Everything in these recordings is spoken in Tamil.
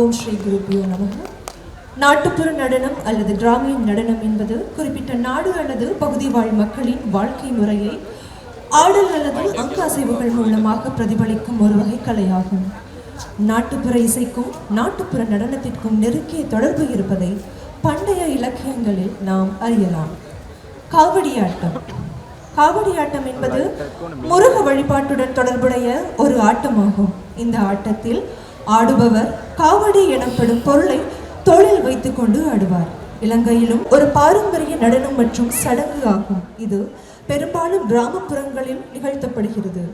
ஓம் ஸ்ரீ குருபியோ நமக. நாட்டுப்புற நடனம் அல்லது கிராமிய நடனம் என்பது குறிப்பிட்ட நாடு அல்லது பகுதி வாழ் மக்களின் வாழ்க்கை முறையை ஆடல் அல்லது அங்க அசைவுகள் மூலமாக பிரதிபலிக்கும் ஒரு வகை கலையாகும். நாட்டுப்புற இசைக்கும் நாட்டுப்புற நடனத்திற்கும் நெருங்கிய தொடர்பு இருப்பதை பண்டைய இலக்கியங்களில் நாம் அறியலாம். காவடியாட்டம் காவடியாட்டம் என்பது முருக வழிபாட்டுடன் தொடர்புடைய ஒரு ஆட்டமாகும். இந்த ஆட்டத்தில் ஆடுபவர் காவடி எனப்படும் பொருளை தோளில் வைத்துக்கொண்டு ஆடுவார். இலங்கையிலும் ஒரு பாரம்பரிய நடனம் மற்றும் சடங்கு ஆகும். இது பெரும்பாலும் கிராமப்புறங்களில் நிகழ்த்தப்படுகிறது.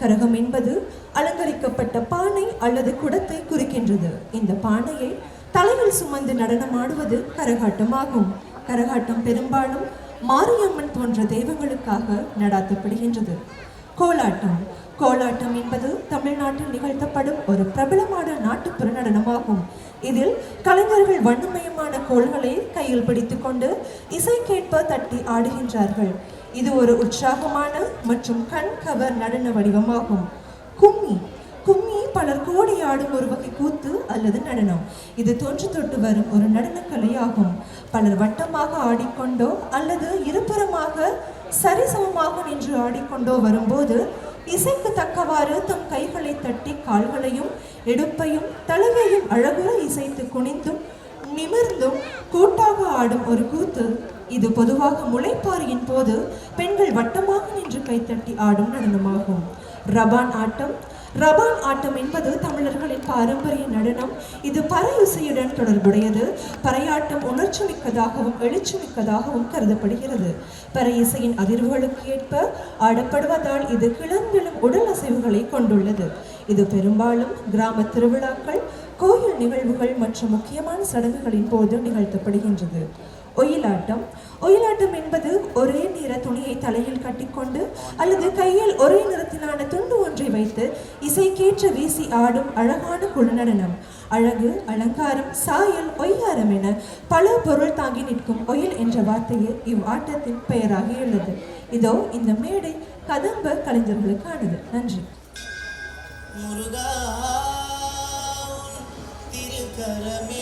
கரகம் என்பது அலங்கரிக்கப்பட்ட பானை அல்லது குடத்தை குறிக்கின்றது. இந்த பானையை தலையில் சுமந்து நடனமாடுவது கரகாட்டமாகும். கரகாட்டம் பெரும்பாலும் மாரியம்மன் போன்ற தெய்வங்களுக்காக நடாத்தப்படுகின்றது. கோலாட்டம் கோலாட்டம் என்பது தமிழ்நாட்டில் நிகழ்த்தப்படும் ஒரு பிரபலமான நாட்டுப்புற நடனமாகும் இதில் கலைஞர்கள் வண்ணமயமான கோள்களை கையில் பிடித்துக்கொண்டு இசைக்கேற்ப தட்டி ஆடுகின்றார்கள். இது ஒரு உற்சாகமான மற்றும் கண் கவர் நடன வடிவமாகும். கும்மி. கும்மி பலர் கோடி ஆடும் ஒரு வகை கூத்து அல்லது நடனம். இது தொன்று தொட்டு வரும் ஒரு நடனக்கலை ஆகும் பலர் வட்டமாக ஆடிக்கொண்டோ அல்லது இருபுறமாக சரிசமமாக நின்று ஆடிக்கொண்டோ வரும்போது இசைக்கு தக்கவாறு தம் கைகளை தட்டி கால்களையும் இடுப்பையும் தலையையும் அழகுற இசைத்து குனிந்தும் நிமிர்ந்தும் கூட்டாக ஆடும் ஒரு கூத்து. இது பொதுவாக முளைப்பாரியின் போது பெண்கள் வட்டமாக நின்று கைத்தட்டி ஆடும் நடனமாகும். ரபான் ஆட்டம் ரபான் ஆட்டம் என்பது தமிழர்களின் பாரம்பரிய நடனம். இது பறையுசையுடன் தொடர்புடையது. பறையாட்டம் உணர்ச்சி மிக்கதாகவும் எழுச்சி மிக்கதாகவும் கருதப்படுகிறது. பறையிசையின் அதிர்வுகளுக்கு ஏற்ப ஆடப்படுவதால் இது கிளம்பிலும் உடல் அசைவுகளை கொண்டுள்ளது. இது பெரும்பாலும் கிராம திருவிழாக்கள் கோயில் நிகழ்வுகள் மற்றும் முக்கியமான சடங்குகளின் போது நிகழ்த்தப்படுகின்றது. ஒயிலாட்டம். ஒயிலாட்டம் என்பது ஒரே நிற துணியை தலையில் கட்டிக்கொண்டு அல்லது கையில் ஒரே நிறத்திலான துண்டு ஒன்றை வைத்து இசைக்கேற்ற வீசி ஆடும் அழகான குழு நடனம் அழகு அலங்காரம் சாயல் ஒய்யாரம் என பல பொருள் தாங்கி நிற்கும் ஒயில் என்ற வார்த்தையே இவ்வாட்டத்தின் பெயராகியுள்ளது இதோ இந்த மேடை கதம்ப கலைஞர்களுக்கானது. நன்றி. முருகா திருக்கரமே.